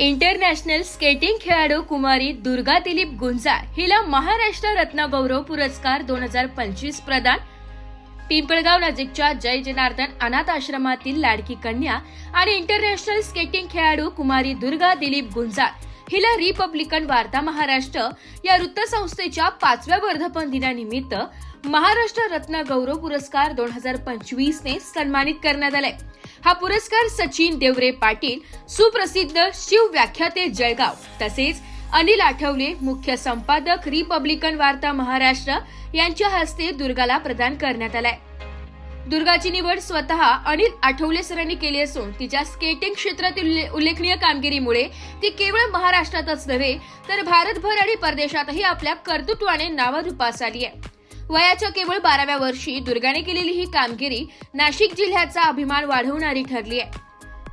International skating खेळाडू कुमारी दुर्गा दिलीप गुंजाळ हिला महाराष्ट्र रत्नगौरव पुरस्कार दोन हजार पंचवीस प्रदान. पिंपळगाव नजीकच्या जय जनार्दन अनाथ आश्रमातील लाडकी कन्या आणि इंटरनॅशनल स्केटिंग खेळाडू कुमारी दुर्गा दिलीप गुंजाळ हिला रिपब्लिकन वार्ता महाराष्ट्र या वृत्तसंस्थेच्या पाचव्या वर्धापन दिनानिमित्त महाराष्ट्र रत्न गौरव पुरस्कार दोन हजार पंचवीस ने सन्मानित करण्यात आलाय हा पुरस्कार सचिन देवरे पाटील सुप्रसिद्ध शिव व्याख्याते जळगाव तसेच अनिल आठवले मुख्य संपादक रिपब्लिकन वार्ता महाराष्ट्र यांच्या हस्ते दुर्गाला प्रदान करण्यात आलाय. दुर्गाची निवड स्वतः अनिल आठवले सरांनी केली असून तिच्या स्केटिंग क्षेत्रातील उल्लेखनीय कामगिरीमुळे ती केवळ महाराष्ट्रातच नव्हे तर भारतभर आणि परदेशातही आपल्या कर्तृत्वाने नावारूपास आली आहे. वयाच्या केवळ बाराव्या वर्षी दुर्गाने केलेली ही कामगिरी नाशिक जिल्ह्याचा अभिमान वाढवणारी ठरली आहे.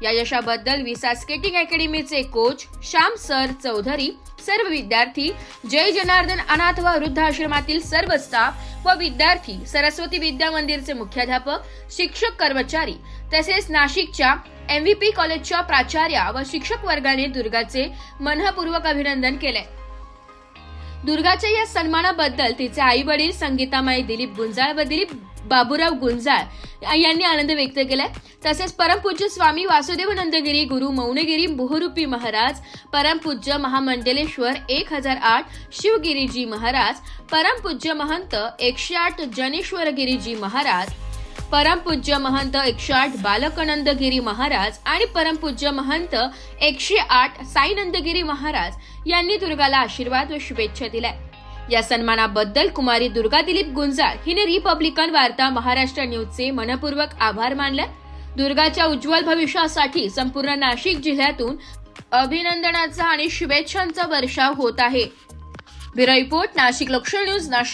या यशाबद्दल विसा स्केटिंग अकॅडमीचे कोच श्याम सर चौधरी सर्व विद्यार्थी जय जनार्दन अनाथ व वृद्धाश्रमातील सर्व स्टाफ व विद्यार्थी सरस्वती विद्या मंदिरचे मुख्याध्यापक शिक्षक कर्मचारी तसेच नाशिकच्या एमव्हीपी कॉलेजच्या प्राचार्या व शिक्षक वर्गाने दुर्गाचे मनःपूर्वक अभिनंदन केले. दुर्गाच्या या सन्मानाबद्दल तिचे आई वडील संगीतामाई दिलीप गुंजाळ व दिलीप बाबूराव गुंजाळ यांनी आनंद व्यक्त केलाय. तसेच परमपूज्य स्वामी वासुदेवानंदगिरी गुरु मौनगिरी बहुरूपी महाराज परमपूज्य महामंडलेश्वर एक हजार आठ शिवगिरीजी महाराज परमपूज्य महंत एकशे आठ जनेश्वर गिरीजी महाराज परमपूज्य महंत एकशे आठ बालकनंदगिरी महाराज आणि परमपूज्य महंत एकशे आठ साईनंदगिरी महाराज यांनी दुर्गाला आशीर्वाद व शुभेच्छा दिल्या. या सन्मानाबद्दल कुमारी दुर्गा दिलीप गुंजाळ हिने रिपब्लिकन वार्ता महाराष्ट्र न्यूजचे मनपूर्वक आभार मानले. दुर्गाच्या उज्ज्वल भविष्यासाठी संपूर्ण नाशिक जिल्ह्यातून अभिनंदनाचा आणि शुभेच्छांचा वर्षाव होत आहे. ब्युरो रिपोर्ट नाशिक लक्ष न्यूज नाशिक.